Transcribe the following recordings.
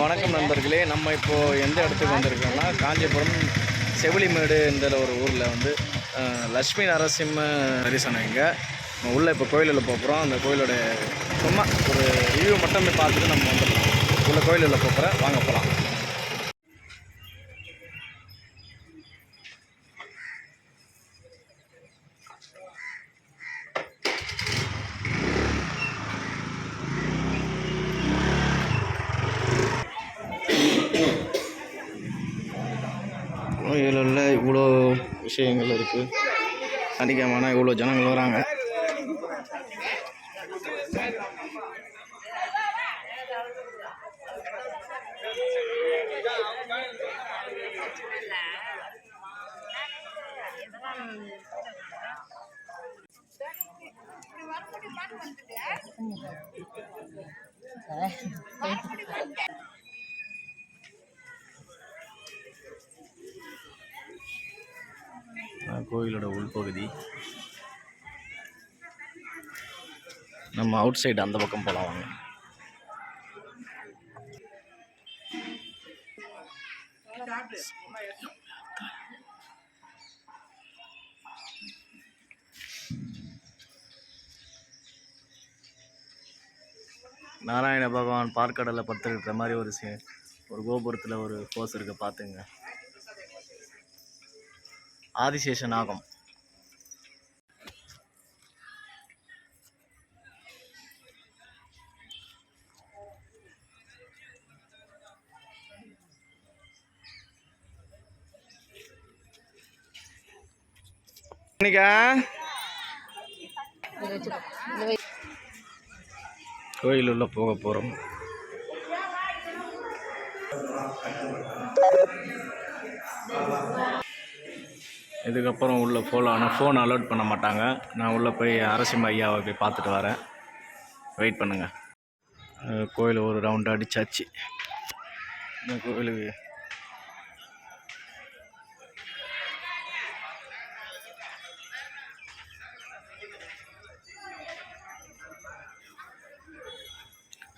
வணக்கம் நண்பர்களே. நம்ம இப்போது எந்த இடத்துக்கு வந்திருக்கோம்னா காஞ்சிபுரம் செவிலிமேடுன்ற ஒரு ஊரில் வந்து லக்ஷ்மி நரசிம்ம தரிசனம் இங்கே. நம்ம உள்ளே இப்போ கோயிலில் போகிறோம் அந்த கோயிலோட சும்மா ஒரு ரிவ்யூ மட்டும் போய் பார்த்துட்டு நம்ம வந்துடலாம். உள்ள கோயிலில் போகிறேன் வாங்க போகலாம் கோயிலில் இவ்வளோ விஷயங்கள் இருக்குது சனிக்கிழமைனா இவ்வளோ ஜனங்கள் வராங்க. அஹ் கோயிலோட உள்பகுதி. நம்ம அவுட் சைடு அந்த பக்கம் போகலாம் வாங்க. நாராயண பகவான் பார்க்கடலை படுத்துருக்கிற மாதிரி ஒரு ஒரு கோபுரத்தில் ஒரு போஸ் இருக்க பார்த்துங்க. ஆதிசேஷ நாகம் இன்னைக்கா கோயில் உள்ள போக போகிறோம் இதுக்கப்புறம் உள்ளே போகலாம் ஆனால் ஃபோன் அலோட் பண்ண மாட்டாங்க. நான் உள்ளே போய் அரசிம் ஐயாவை போய் பார்த்துட்டு வரேன். வெயிட் பண்ணுங்கள் கோயில் ஒரு ரவுண்டு அடிச்சாச்சு. இந்த கோயிலுக்கு.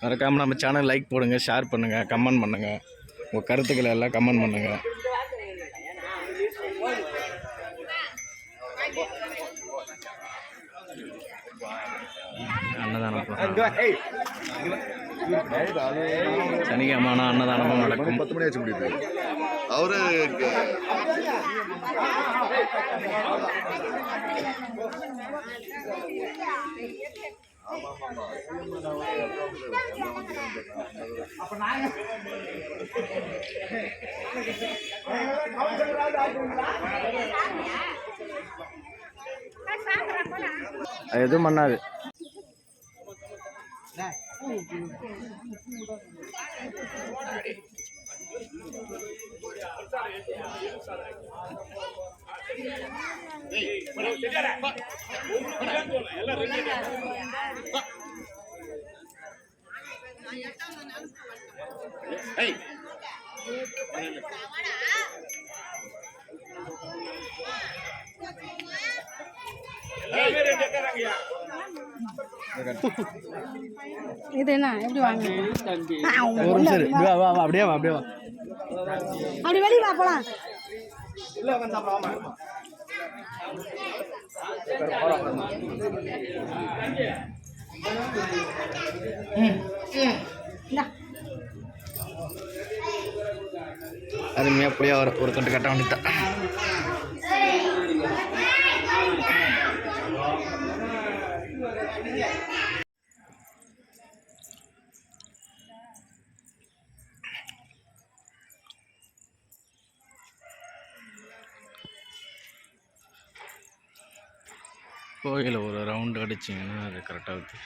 மறக்காமல் நம்ம சேனல் லைக் போடுங்க ஷேர் பண்ணுங்கள் கமெண்ட் பண்ணுங்கள் உங்கள் கருத்துக்களை எல்லாம் கமெண்ட் பண்ணுங்கள் அன்னதானம் போடுறாங்க. சனிக்கிழமை ஆனால் அன்னதானமும் நடக்கும் பத்து மணி ஆச்சு முடியுது அவரு அது எதுவும் பண்ணாது இது என்ன? எப்படி வாங்க? ஒரு. இங்க வா, வா, வா, அப்படியே வா அப்படியே வா. அப்படி வெளியே வா போலாம். இந்தா. அருமையாக அப்படியே ஒரு ஒரு கட்டு கட்ட வேண்டியதான் கோயிலை ஒரு ரவுண்டு அடிச்சிங்கன்னா அது கரெக்டாக இருக்குது